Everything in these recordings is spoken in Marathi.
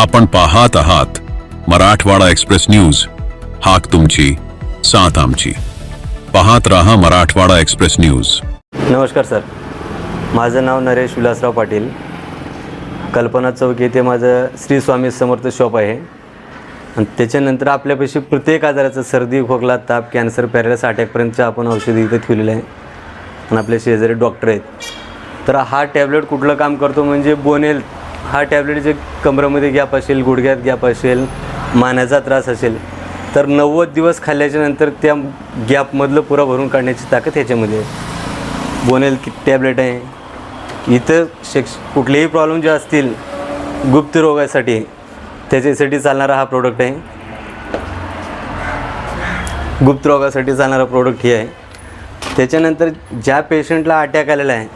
आपण पाहत आहात मराठवाडा एक्सप्रेस न्यूज. हाक तुमची साथ आमची. पाहत रहा मराठवाडा एक्सप्रेस न्यूज. नमस्कार सर. माझं नाव नरेश विलासराव पाटील. कल्पना चौक येथे माझं श्री स्वामी समर्थ शॉप आहे. आणि त्याच्यानंतर आपल्यापाशी प्रत्येक आजाराचं सर्दी खोकला ताप कॅन्सर पॅरेलास अटॅकपर्यंतच्या आपण औषधी इथं ठेवलेलं आहे. आणि आपल्या शेजारी डॉक्टर आहेत. तर हा टॅबलेट कुठलं काम करतो म्हणजे बोनेल हा टॅबलेट जे कमरामध्ये गॅप असेल गुडघ्यात गॅप असेल मानाचा त्रास असेल तर नव्वद दिवस खाल्ल्याच्या नंतर त्या गॅपमधलं पुरा भरून काढण्याची ताकद ह्याच्यामध्ये आहे. बोनेल की टॅबलेट आहे. इथं शिक्ष कुठलेही प्रॉब्लेम जे असतील गुप्त रोगासाठी त्याच्यासाठी चालणारा हा प्रोडक्ट आहे. गुप्त रोगासाठी चालणारा प्रोडक्ट हे आहे. त्याच्यानंतर ज्या पेशंटला अटॅक आलेला आहे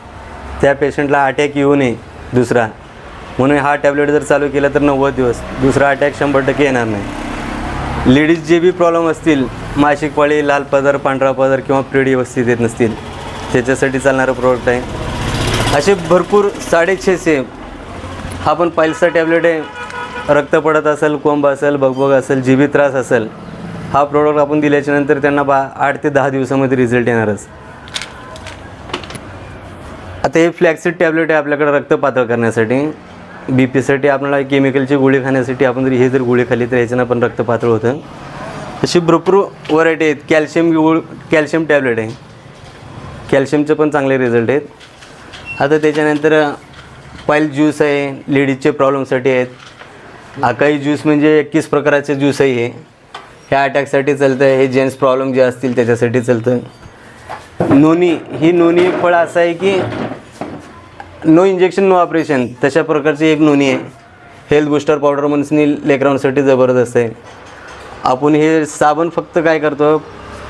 त्या पेशंटला अटॅक येऊ नये दुसरा. म्हणून हा टॅबलेट जर चालू केला तर नव्वद दिवस. दुसरा अटॅक शंभर टक्के येणार नाही. लेडीज जे बी प्रॉब्लेम असतील मासिक पाळी लाल पदर पांढरा पदर किंवा पिढी व्यवस्थित येत नसतील त्याच्यासाठी चालणारं प्रोडक्ट आहे. असे भरपूर साडेछेशे हा पण पहिलसा टॅबलेट आहे. रक्त पडत असेल कोंब असेल बगबग असेल जीबी त्रास असेल हा प्रोडक्ट आपण दिल्याच्या नंतर त्यांना बा आठ ते दहा दिवसामध्ये रिझल्ट येणारच. आता हे फ्लॅक्सिड टॅबलेट आहे आपल्याकडे रक्त पातळ करण्यासाठी. बी पीसाठी आपल्याला केमिकलची गोळी खाण्यासाठी आपण जरी हे जर गोळी खाल्ली तर ह्याच्यानं पण रक्त पातळ होतं. अशी भरपूर व्हरायटी आहेत. कॅल्शियम गोळ कॅल्शियम टॅबलेट आहे. कॅल्शियमचे पण चांगले रिझल्ट आहेत. आता त्याच्यानंतर पाईल ज्यूस आहे लेडीजचे प्रॉब्लेमसाठी आहेत. आकाई ज्यूस म्हणजे एकवीस प्रकारचे ज्यूस आहे हे. ह्या अटॅकसाठी चालतं हे जेंट्स प्रॉब्लेम जे असतील त्याच्यासाठी चालतं. नोनी ही नोनी फळ असं आहे की नो इंजेक्शन नो ऑपरेशन तशा प्रकारची एक नोनी आहे. हेल्थ बुस्टर पावडर म्हणून लेकरांसाठी जबरदस्त आहे. आपण हे साबण फक्त काय करतो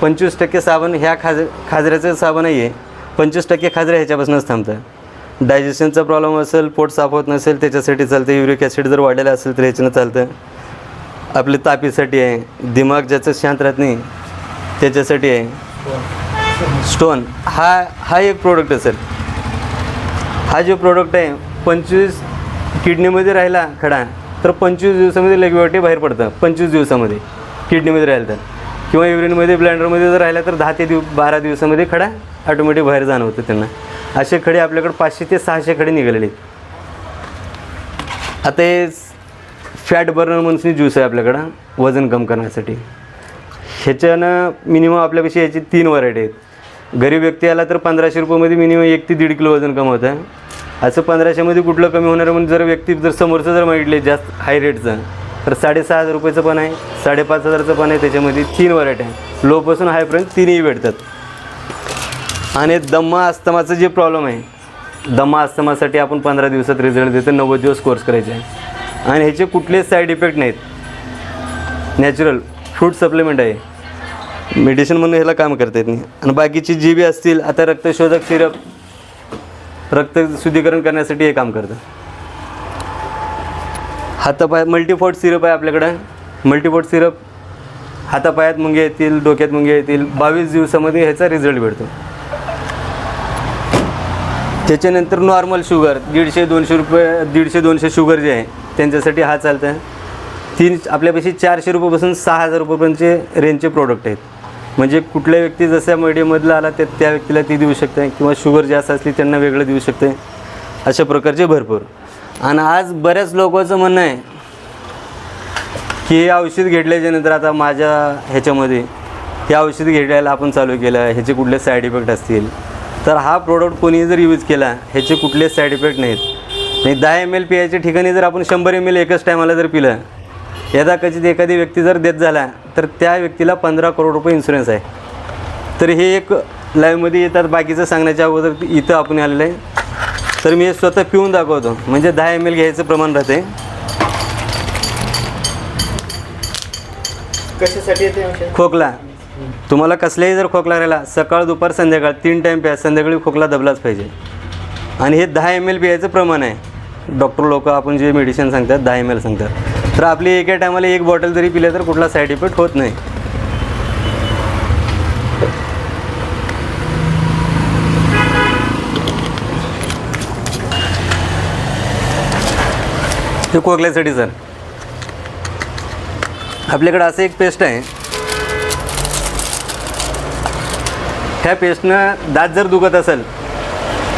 पंचवीस टक्के साबण ह्या खाज खाजऱ्याचं साबण आहे पंचवीस टक्के खाजऱ्या ह्याच्यापासूनच थांबतं. डायजेशनचा प्रॉब्लेम असेल पोट साफ होत नसेल त्याच्यासाठी चालतं. युरिक ॲसिड जर वाढलेलं असेल तर ह्याच्यानं चालतं. आपली तापीसाठी आहे. दिमाग ज्याचं शांत राहत नाही त्याच्यासाठी आहे. स्टोन हा हा एक प्रोडक्ट आहे सर हा जो प्रोडक्ट आहे पंचवीस किडनीमध्ये राहिला खडा तर पंचवीस दिवसामध्ये लेगवेटी बाहेर पडतं. पंचवीस दिवसामध्ये किडनीमध्ये राहिलं तर. किंवा युरिनमध्ये ब्लँडरमध्ये जर राहिला तर दहा ते दिव बारा दिवसामध्ये खडा ऑटोमॅटिक बाहेर जाणं होतं त्यांना. असे खडे आपल्याकडे पाचशे ते सहाशे खडे निघालेले आहेत. आता हे फॅट बर्नर म्हणून ज्यूस आहे आपल्याकडं वजन कम करण्यासाठी. ह्याच्यानं मिनिमम आपल्यापाशी याची तीन व्हरायटी आहेत. गरीब व्यक्ती आला तर पंधराशे रुपयामध्ये मिनिमम एक ते दीड किलो वजन कमवतं असं पंधराशेमध्ये कुठलं कमी होणार म्हणजे जर व्यक्ती जर समोरचं जर मागितले जास्त हाय रेटचं तर साडेसहा हजार रुपयाचं पण आहे साडेपाच हजारचं पण आहे त्याच्यामध्ये तीन व्हरायटी आहे लोपासून हायपर्यंत तीनही भेटतात. आणि दम्मा अस्तमाचं जे प्रॉब्लेम आहे दम्मा अस्तमासाठी आपण पंधरा दिवसात रिझल्ट देतो नव्वद दिवस कोर्स करायचे आहे. आणि ह्याचे कुठलेच साईड इफेक्ट नाहीत. नॅचरल फ्रूट सप्लिमेंट आहे. मेडिसिन म्हणून ह्याला काम करता येत नाही. आणि बाकीची जी बी असतील आता रक्तशोधक सिरप रक्त शुद्धीकरण करण्यासाठी हे काम करतं. हातापायात मल्टीफोर्ट सिरप आहे आपल्याकडं. मल्टीफोर्ट सिरप हातापायात मुंगे येतील डोक्यात मुंगे येतील. बावीस दिवसामध्ये ह्याचा रिझल्ट भेटतो. त्याच्यानंतर नॉर्मल शुगर दीडशे दोनशे रुपये दीडशे दोनशे शुगर जे आहे त्यांच्यासाठी हा चालतं तीन आपल्यापाशी चारशे रुपयापासून सहा हजार रुपयापर्यंतचे रेंजचे प्रोडक्ट आहेत. म्हणजे कुठल्या व्यक्ती जसा मीडियममधला आला त्या त्या व्यक्तीला ती देऊ शकते किंवा शुगर जास्त असली त्यांना वेगळं देऊ शकते. अशा प्रकारचे भरपूर. आणि आज बऱ्याच लोकांचं म्हणणं आहे की हे औषध घेतल्याच्यानंतर आता माझ्या ह्याच्यामध्ये हे औषध घ्यायला आपण चालू केलं ह्याचे कुठले साईड इफेक्ट असतील. तर हा प्रोडक्ट कोणी जर यूज केला ह्याचे कुठले साईड इफेक्ट नाहीत. नाही दहा एम एल पियाच्या ठिकाणी जर आपण शंभर एम एल एकच टायमाला जर पिलं यदा कचित एखादी व्यक्ती जर देत झाला तर त्या व्यक्तीला पंधरा करोड रुपये इन्शुरन्स आहे. तर हे एक लाईव्हमध्ये येतात बाकीचं सांगण्याच्या अगोदर इथं आपण आलेलं आहे. तर मी हे स्वतः पिऊन दाखवतो. म्हणजे दहा एम एल घ्यायचं प्रमाण राहते. कशासाठी येते खोकला. तुम्हाला कसलाही जर खोकला राहिला सकाळ दुपार संध्याकाळ तीन टाईम प्या संध्याकाळी खोकला दबलाच पाहिजे. आणि हे दहा एम एल प्यायचं प्रमाण आहे. डॉक्टर लोक आपण जे मेडिसिन सांगतात दहा एम एल सांगतात. तर आपली एका टायमाला एक बॉटल जरी पिल्या तर कुठला साईड इफेक्ट होत नाही. हे कोकल्यासाठी सर आपल्याकडं असं एक पेस्ट आहे. ह्या पेस्टनं दात जर दुखत असेल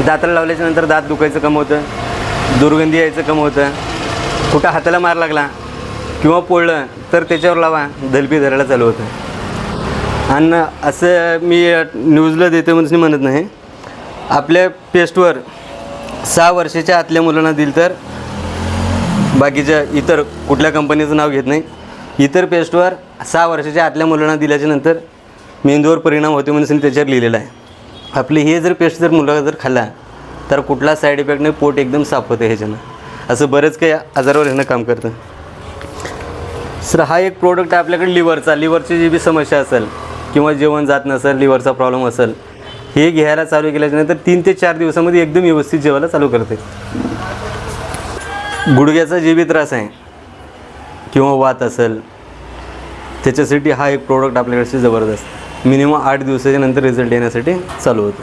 दाताला लावल्याच्या नंतर दात दुखायचं कम होतं दुर्गंधी यायचं कम होतं कुठं हाताला मार लागला किंवा पोळलं तर त्याच्यावर लावा. धलपी धरायला चालू होतं. आणि असं मी न्यूजला देतो म्हणजे म्हणत नाही. आपल्या पेस्टवर सहा वर्षाच्या आतल्या मुलांना दिलं तर बाकीच्या इतर कुठल्या कंपनीचं नाव घेत नाही. इतर पेस्टवर सहा वर्षाच्या आतल्या मुलांना दिल्याच्या नंतर मेंदूवर परिणाम होते म्हणून त्याच्यावर लिहिलेलं आहे. आपली हे जर पेस्ट जर मुलं जर खाल्ला तर कुठला साईड इफेक्ट नाही पोट एकदम साफ होतं ह्याच्यानं. असं बरेच काही आजारावर ह्यानं काम करतं. सर हा एक प्रोडक्ट आहे आपल्याकडे लिव्हरचा लिव्हरची जी बी समस्या असेल किंवा जेवण जात नसेल लिव्हरचा प्रॉब्लेम असेल हे घ्यायला चालू केल्याच्यानंतर तीन ते चार दिवसामध्ये एकदम व्यवस्थित जेवायला चालू करते. गुडघ्याचा जे बी त्रास आहे किंवा वात असेल त्याच्यासाठी हा एक प्रोडक्ट आपल्याकडचे जबरदस्त. मिनिमम आठ दिवसाच्या नंतर रिझल्ट येण्यासाठी चालू होतं.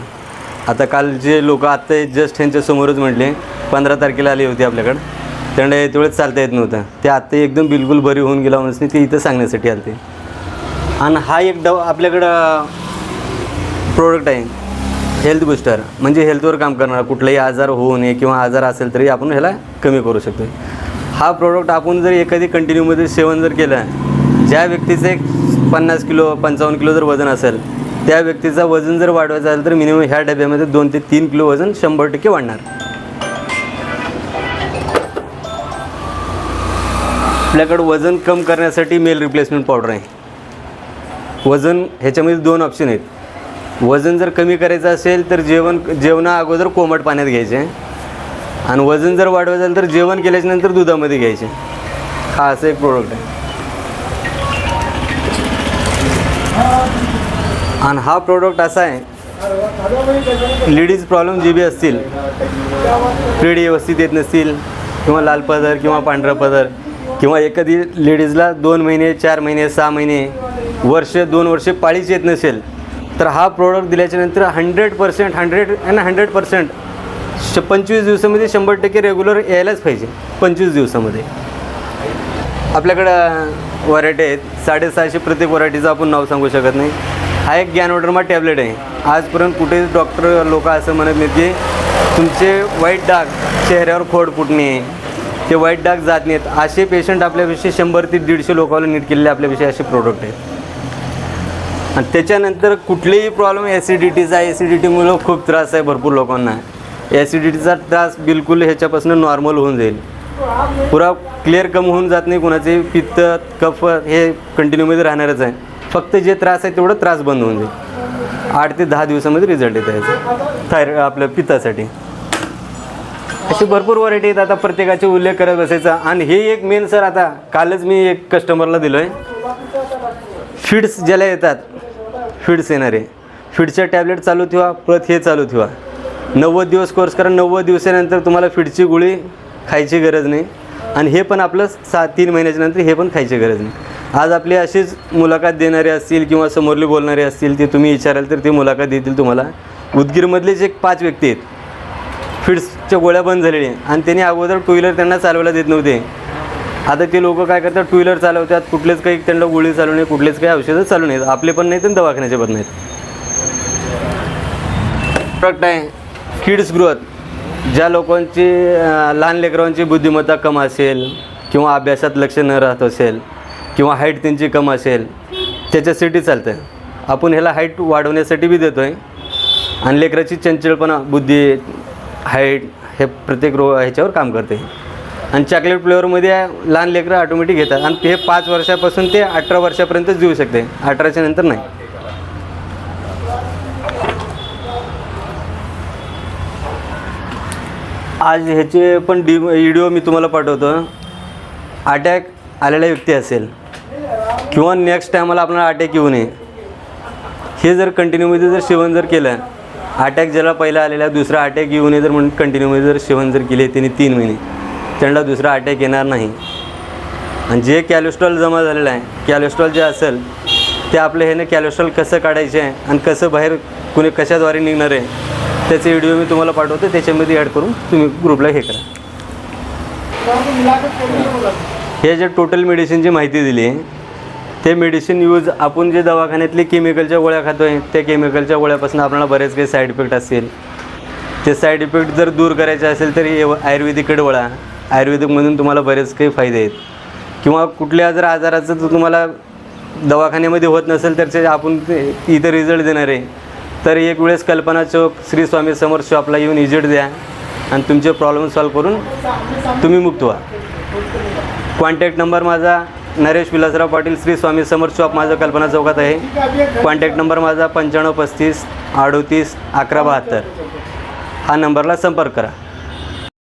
आता काल जे लोक आत्ता जस्ट यांच्यासमोरच म्हटले पंधरा तारखेला आली होती आपल्याकडं. त्यांना येत चालता येत नव्हतं. ते आत्ता एकदम बिलकुल बरी होऊन गेला म्हणून ते इथं सांगण्यासाठी आलते. आणि हा एक डव आपल्याकडं प्रोडक्ट आहे. हेल्थ बुस्टर म्हणजे हेल्थवर काम करणारा कुठलाही आजार होऊ नये किंवा आजार असेल तरी आपण ह्याला कमी करू शकतो हा प्रोडक्ट आपण जर एखादी कंटिन्यूमध्ये सेवन जर केलं ज्या व्यक्तीचं एक पन्नास किलो पंचावन्न किलो जर वजन असेल त्या व्यक्तीचं वजन जर वाढवायचं असेल तर मिनिमम ह्या डब्यामध्ये दोन ते तीन किलो वजन शंभर टक्के वाढणार. आपल्याकडं वजन कम करण्यासाठी मेल रिप्लेसमेंट पावडर आहे. वजन ह्याच्यामध्ये दोन ऑप्शन आहेत. वजन जर कमी करायचं असेल तर जेवण जेवणा अगोदर कोमट पाण्यात घ्यायचे. आणि वजन जर वाढवायचं असेल तर जेवण केल्याच्यानंतर दुधामध्ये घ्यायचे. हा असं एक प्रोडक्ट आहे. आणि हा प्रोडक्ट असा आहे लेडीज प्रॉब्लेम जे बी असतील पिढी व्यवस्थित येत नसतील किंवा लाल पदर किंवा पांढरा पदर किंवा एखादी लेडीजला दोन महिने चार महिने सहा महिने वर्ष दोन वर्षे पाळीच येत नसेल तर हा product दिल्याच्यानंतर hundred percent hundred and hundred percent श पंचवीस दिवसामध्ये शंभर टक्के रेग्युलर यायलाच पाहिजे पंचवीस दिवसामध्ये. आपल्याकडं व्हरायटी आहेत. साडेसहाशे प्रत्येक व्हरायटीचं आपण नाव सांगू शकत नाही. हा एक गॅनोडर्मा टॅबलेट आहे. आजपर्यंत कुठेच डॉक्टर लोक असं म्हणत नाहीत की तुमचे वाईट डाग चेहऱ्यावर खोड फुटणे ते वाईट डाग जात नाहीत. असे पेशंट आपल्याविषयी शंभर ते दीडशे लोकांना नीट केलेले आपल्याविषयी असे प्रोडक्ट आहेत. आणि त्याच्यानंतर कुठलेही प्रॉब्लेम ॲसिडिटीचा ॲसिडिटीमुळं खूप त्रास आहे भरपूर लोकांना. ॲसिडिटीचा त्रास बिलकुल ह्याच्यापासून नॉर्मल होऊन जाईल. पुरा क्लिअर कम होऊन जात नाही कोणाचे पित्त कफ हे कंटिन्यूमध्ये राहणारच आहे. फक्त जे त्रास आहे तेवढं त्रास बंद होऊन जाईल. आठ ते दहा दिवसामध्ये रिझल्ट येत आहे. थायरॉइड आपल्या पित्तासाठी. अशी भरपूर व्हरायटी आहेत आता प्रत्येकाचे उल्लेख करत बसायचा. आणि हे एक मेन सर आता कालच मी एक कस्टमरला दिलो आहे फिड्स ज्याला येतात फिड्स येणारे. फिडच्या टॅबलेट चालू ठेवा परत हे चालू ठेवा. नव्वद दिवस कोर्स करा नव्वद दिवसानंतर तुम्हाला फिडची गोळी खायची गरज नाही. आणि हे पण आपलं सात तीन महिन्याच्या नंतर हे पण खायची गरज नाही. आज आपली अशीच मुलाखत देणारे असतील किंवा समोरली बोलणारे असतील ते तुम्ही विचाराल तर ते मुलाखत देतील तुम्हाला. उदगीरमधलेच एक पाच व्यक्ती आहेत. फिड्सच्या गोळ्या बंद झालेल्या आहे आणि त्यांनी अगोदर टू व्हीलर त्यांना चालवायला देत नव्हते. आता ते लोक काय करतात टू व्हीलर चालवतात कुठलेच काही त्यांना गोळी चालू नाही कुठलेच काही औषधं चालू नाहीत. आपले पण नाहीत आणि दवाखान्याचे पण नाहीत. प्रॉडक्ट आहे किड्स ग्रोथ. ज्या लोकांची लहान लेकरांची बुद्धिमत्ता कम असेल किंवा अभ्यासात लक्ष न राहत असेल किंवा हाईट त्यांची कम असेल त्याच्यासाठी चालतं आपण ह्याला हाईट वाढवण्यासाठी बी देतो आहे आणि लेकराची चंचलपणा बुद्धी हाईट हे प्रत्येक रो ह्याच्यावर काम करते. आणि चॉकलेट फ्लेवरमध्ये लहान लेकरं ऑटोमॅटिक घेतात. आणि हे पाच वर्षापासून ते अठरा वर्षापर्यंत देऊ शकते. अठराच्या नंतर नाही. आज ह्याचे पण डी व्हिडिओ मी तुम्हाला पाठवतो. अटॅक आलेला व्यक्ती असेल. किंवा नेक्स्ट टायमाला आपल्याला अटॅक येऊ नये. हे जर कंटिन्यूमध्ये जर सेवन जर केलं अटॅक ज्याला पहिला आलेला दुसरा अटॅक येऊ नये जर म्हणून कंटिन्यूमध्ये जर सेवन जर केले त्यांनी तीन महिने. त्यांना दुसरा अटॅक येणार नाही. आणि जे कॅलेस्ट्रॉल जमा झालेलं आहे कॅलेस्ट्रॉल जे असेल ते आपलं ह्यानं कॅलेस्ट्रॉल कसं काढायचे आहे आणि कसं बाहेर कुणी कशाद्वारे निघणार आहे त्याचे व्हिडिओ मी तुम्हाला पाठवतो. त्याच्यामध्ये ॲड करून तुम्ही ग्रुपला हे करा. हे जे टोटल मेडिसिनची माहिती दिली आहे ते मेडिसिन यूज आपण जे दवाखान्यातली केमिकलच्या गोळ्या खातो आहे त्या केमिकलच्या गोळ्यापासून आपल्याला बरेच काही साईड इफेक्ट असतील. ते साईड इफेक्ट जर दूर करायचे असेल तर हे आयुर्वेदिककडे वळा आयुर्वेदिकमधून तुम्हाला बरेच काही फायदे आहेत. किंवा कुठल्या जर आजाराचं जर तुम्हाला दवाखान्यामध्ये होत नसेल तर ते आपण ते इथं रिझल्ट देणार आहे. तर एक वेळेस कल्पना चौक श्री स्वामी समोर शॉपला येऊन इजिट द्या आणि तुमचे प्रॉब्लेम सॉल्व करून तुम्ही मुक्त व्हा. कॉन्टॅक्ट नंबर माझा नरेश विलासराव पाटील श्री स्वामी समर शॉप माझं कल्पना चौकात आहे. कॉन्टॅक्ट नंबर माझा पंच्याण्णव पस्तीस अडोतीस अकरा बहात्तर. हा नंबरला संपर्क करा.